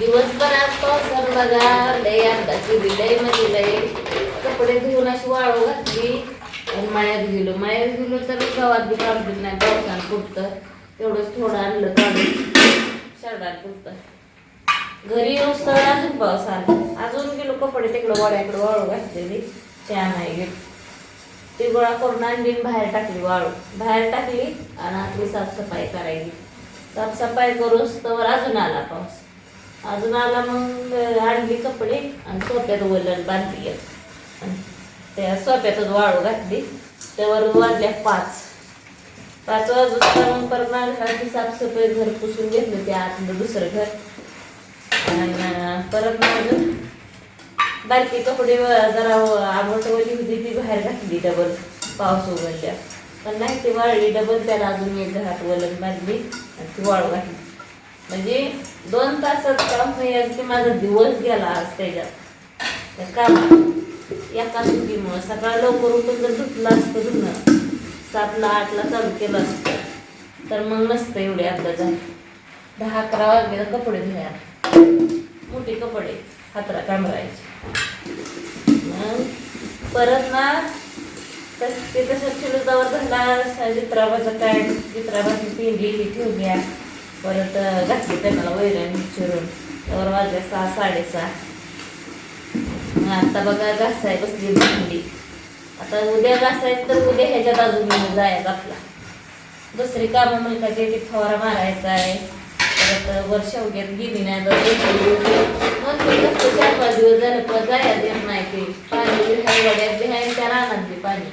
दिवसभरात पावसानं बघा लय अंदाची लय म्हणजे लय कपडे धुवून अशी वाळू घातली आणि मळ्यात गेलो मळ्यात गेलो तर गावात बी काढून नाही पावसानं पुरतं तेवढंच थोडं आणलं काढून. शरडात पुरतं घरी येऊस तर अजून पाऊस आला अजून गेलो कपडे तिकडं वड्याकडे वाळू घातलेली. चहा नाही गेलो ती गोळा करून आणली बाहेर टाकली वाळू. बाहेर टाकली आणि आपली साफसफाई करायची साफसफाई करूस तर अजून आला पाऊस. अजून आला मग आणली कपडे आणि सोप्यात वलन बांधली आणि त्या सोप्यातच वाळू घातली. त्यावर वाजल्या पाच. पाच वाजून परत माझ्या साफसफाई घर पुसून घेतलं ते आतलं दुसरं घर. आणि परत माझं बारकी कपडे जरा आंबटवली होती ती बाहेर घातली डबल पाऊस उघडल्या. पण नाही ते वाळली डबल त्याला अजून एक घरात वलन बांधली आणि ती वाळू घातली. म्हणजे दोन तासात काम होईल असते माझा दिवस गेला आज त्याच्यात. त्या कामात एका सुट्टीमुळं. सकाळ लवकर उठून जर धुतलं असतं धुणं सातला आठला चालू केलं असतं तर मग नसतं एवढे अर्धा झाले. दहा अकरा वाजले कपडे धुया मोठे कपडे हातरा कामरायचे मग परत ना तस- ते तसं चिलुदावर झाला चित्राबाचं काय चित्राबाची पिंडी ही ठेवल्या परत घातली त्यांना वैरण चिरून त्यावर वाजल्या सहा साडेसहा. आता बघा घासाय बसली भांडी. आता उद्या घासायचं तर उद्या ह्याच्या बाजूने जायचं आपला दुसरी कामं म्हणलं का ते फवारा मारायचा आहे. परत वर्षा शेवग्यात गेली नाही चार पाच दिवस झाले पण जायला देत नाही ते. पाणी वड्यात बी त्या रानात बी पाणी.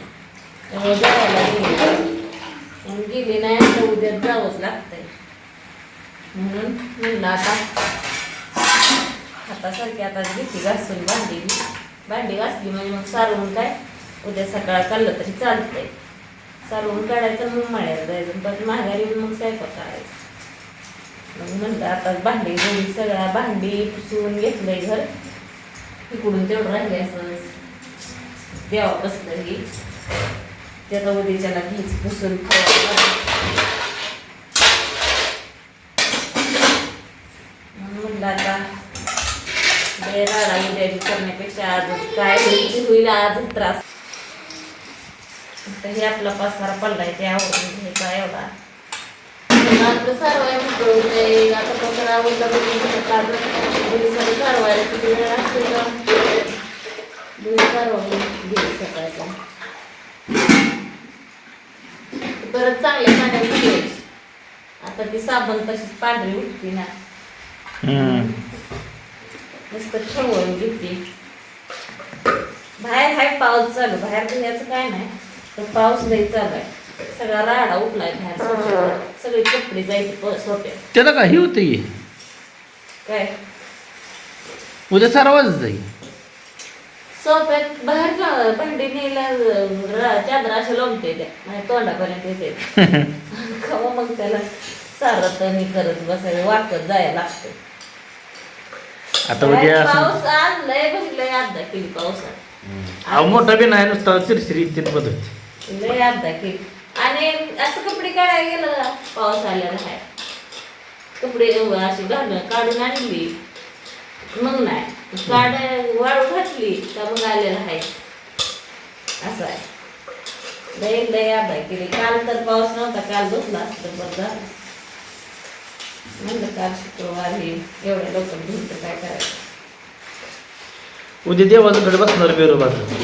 त्यामुळे जायला गेली गेली नाही तर उद्या जावंच लागतंय. म्हणून म्हणलं आता हातासारखी आता घेतली घासून भांडी भांडी घासली म्हणजे मग सारवून काय? उद्या सकाळ काढलं तरी चालतंय. सारवून काढायचं मग मळ्याला जायचं पण माघारी मग स्वयंपाक करायचं. मग म्हणलं आता भांडी घेऊन सगळ्या भांडी पुसून घेतलंय घर. इकडून तेवढं राहिले असं देवा बसलं की. त्याचा उद्याच्याला घ्यायचं पुसून खायला म्हणून म्हणलं आता लय करण्यापेक्षा आज काय होईल ते होईल आजच त्रास. आता हे आपला पसारा पडलाय ते आवडून घ्यायचा एवढा. आता सारवाय होते आता पसारा आवडला सगळं सारवायला किती वेळ असते का दूध सारवून घेऊ सकाळचा परत चांगल्या पाण्यात आता ती साबण तशीच पांढरी उठती ना. नुसतं ठेवून घेते. बाहेर हाय पाऊस चालू बाहेर धुण्याचं काय नाही तर पाऊस लई चालू आहे. सगळा राडा उठलाय बाहेर. सगळे कपडे जायचे सोप्यात त्याला काही होतं काय? उद्या सारवाच जाईल सोप्यात बाहेर भांडी रा- चादर अशा लावते त्या. तोंडापर्यंत येते खवा मग त्याला. सारत आणि करत बसायला वाकत जायला लागतं आता उद्या पाऊस आज लय बसलंय अर्धा किलो पावसात. अहो मोठा बी नाही नुसता चिरचिरी तीन पद्धत लय अर्धा किलो. आणि असं कपडे काढायला गेलं पाऊस आलेला आहे कपडे अशी घालून काढून आणली. मग नाही. काढ वाळू घातली का मग आलेलं आहे. असं आहे. लय लय अर्धा किलो. काल तर पाऊस नव्हता काल बसला असतं बरं झालं. म्हणलं काल शुक्रवार हे एवढ्या लवकर घेऊन तर काय करायचं? उद्या देवाचं कडे बसणार बेरोबाचं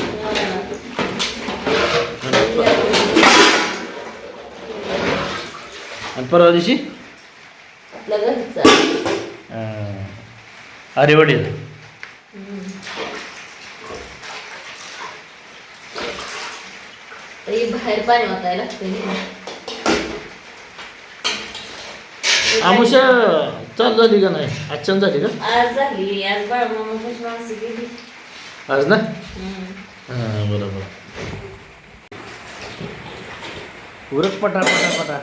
आणि परवा दिवशी? आपल्या घरचा अं, अरे वडील. बाहेर पाणी वाचायला लागतं आमुषा चालू झाली का नाही? आजच्यान झाली का? आज झाली. आज माणसं गेली. ना. हां बरोबर. उरक पटा पटा पटा.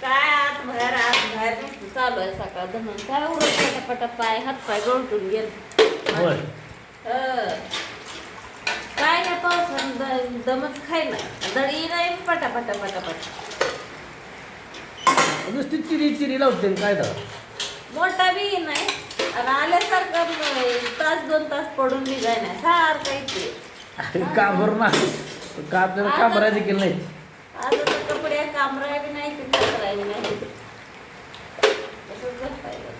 काय आत बाहेर आत बाहेर नुसतं चालू आहे सकाळ. धरून काय उरत पटापटा पाय हात पाय गळटून गेले. होय. हं. काय या पावसानं दमच खाय ना दडी नाही पटापटा पटापटा नुसती चिरी चिरी लावते काय तर मोठा बी नाही. आणि आल्यासारखं न- तास दोन तास पडून निघाय नाही. सारखं इथे. काबर ना का आपल्याला काबरा देखील नाही आता तर कपडे कामराय बी नाही बी नाही. तसंच झोपायला.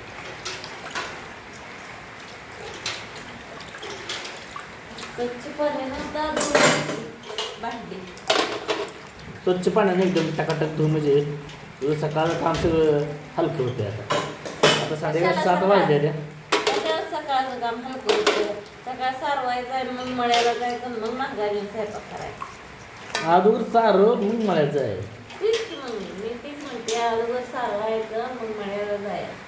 स्वच्छ पाणी भांडी. स्वच्छ पाण्याने एकदम टकाटक धुवून म्हणजे तुझं सकाळचं काम सगळं हलकं होते आता. आता साडेपाच सात वाजले त्या सकाळचं काम हलकं होतं सकाळ सारवायचं आणि मग मळ्याला जायचं आणि मग स्वयंपाक करायचा. अगोदर सारं मग म्हणायचं आहे तीच की मग मी तीच म्हणते अगोदर सारवायचं मग मळ्याला जायचं.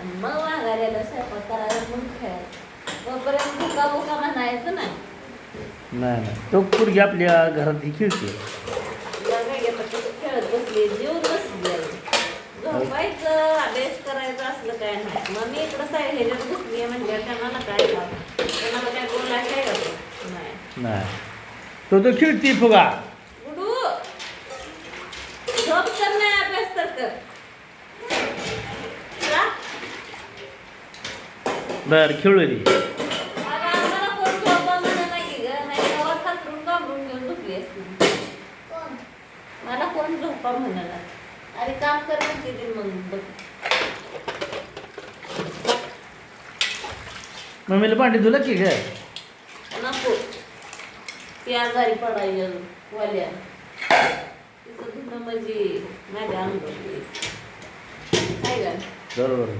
आणि मग माघाऱ्याला स्वयंपाक करायला मग खेळायचं. तोपर्यंत भुका भुका म्हणायचं नाही. नाही नाही. तो पोरगी आपल्या घरात ही खेळते. खेळत बसली झोपायचं अभ्यास करायचं असलं काय नाही. मग मी इकडं ह्याच्यात म्हणजे त्यांना काय त्यांना काय? नाही. तो तो खेळते फुगा. गुडू झोप तर नाही अभ्यास तर कर. बर खेळू दे मला कोण झोपा म्हणणार अरे काम कर म्हणते ती मग. बघ मम्मीला भांडी धुलं की काय नको. ती आजारी पडायला वाल्या. तिचं धुणं म्हणजे माझ्या अंगावर. काय का बरोबर.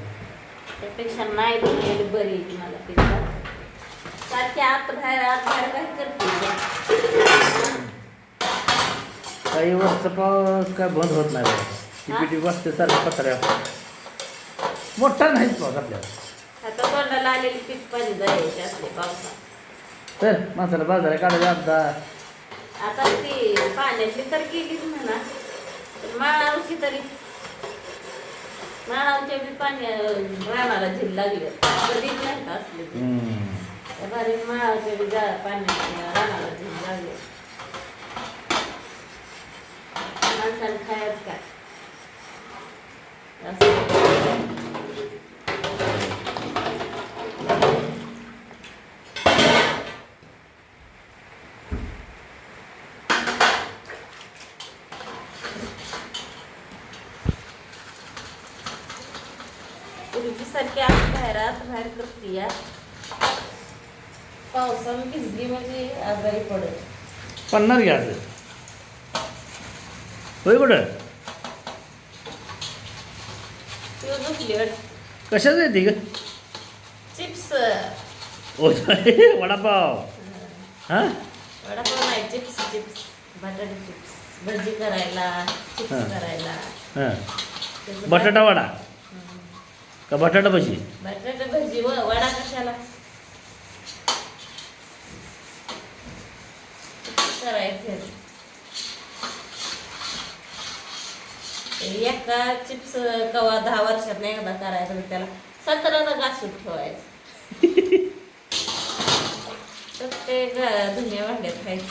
त्यापेक्षा नाही बरी मला पेक्षा सारखी आत बाहेर आत बाहेर काय करते काही पाऊस काय बंद होत नाही बघा. ती? पिटी बसते सारखं पत्र्या मोठा नाहीच पाऊस आपल्याला आता तोंडाला आलेली पीक पाणी जायचे असले पावसात तर माणसाला बाजारा काढायला आता आता ती पाण्यातली तर गेलीच म्हणा पण माळावची तरी माळावच्या बी पाणी रानाला झील लागले कधीच नाही का असले. हम्म. त्या भारी माळावच्या बी जा पाण्यात रानाला झील लागले माणसाने खायच काय सारखी बाहेर बाहेर करते या पावसानं भिजली म्हणजे आजारी पडत पन्नास घ्यायचं होय कुठं? कशाच येते ग? चिप्स ओ वडापाव. हां? वडापाव नाही चिप्स चिप्स. बटाटे चिप्स. भजी करायला चिप्स हा. करायला. हां. त्याचं बटाटा वडा? हं. का बटाटा भजी? बटाटे भजी व वडा कशाला? करायचे. एका चिप्स कवा दहा वर्षात एकदा करायचं तर त्याला सतराला घासून ठेवायचं. प्रत्येक धुण्या भांड्यात खायचं.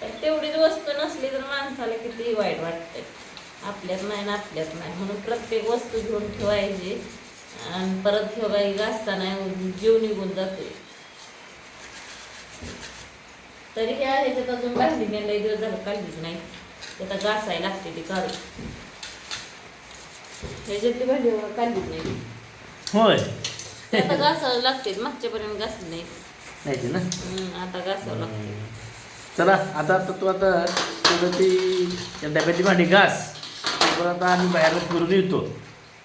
तर तेवढीच वस्तू नसली तर माणसाला किती वाईट वाटते आपल्यात नाही ना आपल्यात नाही. म्हणून प्रत्येक वस्तू घेऊन ठेवायची आणि परत ठेवायची घासताना जीव निघून जाते तरी ह्या ह्याच्यात अजून भांडी लई दिवस झालं काढलीच नाही. त्याचा घासायला लागते ती काढून. ह्याच्यातली भांडी बघा काढलीच नाही. होय. आता घासावं लागते मागच्यापर्यंत घासली नाही नाही ते ना? हम्म, आता घासावं लागते चला आता आता तू आता तुझं ती त्या डब्याची भांडी घास. तोपर्यंत आम्ही बाहेर फिरून येतो.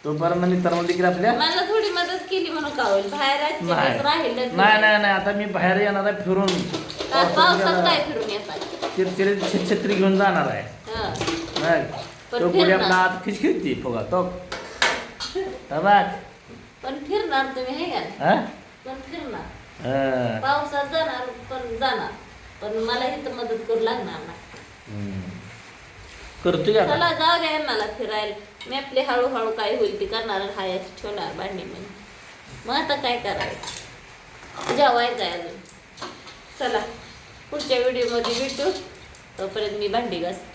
तोपर्यंत मित्रांनो देखील आपल्या मला थोडी मदत केली म्हणून का होईल? बाहेर आजचे नाही. दिवस राहिले नाही नाही नाही. आता मी बाहेर येणार आहे फिरून. का पावसात काय फिरून येतात चिरचिरे छ- छत्री घेऊन जाणार आहे. तो पुढे आत खिचखिचती फुगा तो. बघ पण फिरणार तुम्ही हे? हा? पण फिरणार. हा. पावसात जाणार पण जाणार. पण मला इथं मदत करू लागणार ना का? चला जाऊ द्या मला फिरायला. मी आपली हळूहळू काय होईल ती करणार हायात ठेवणार भांडी म्हणजे मग आता काय करायचं? जेवायचं आहे अजून. चला पुढच्या व्हिडिओमध्ये भेटू. तोपर्यंत मी भांडी घासते.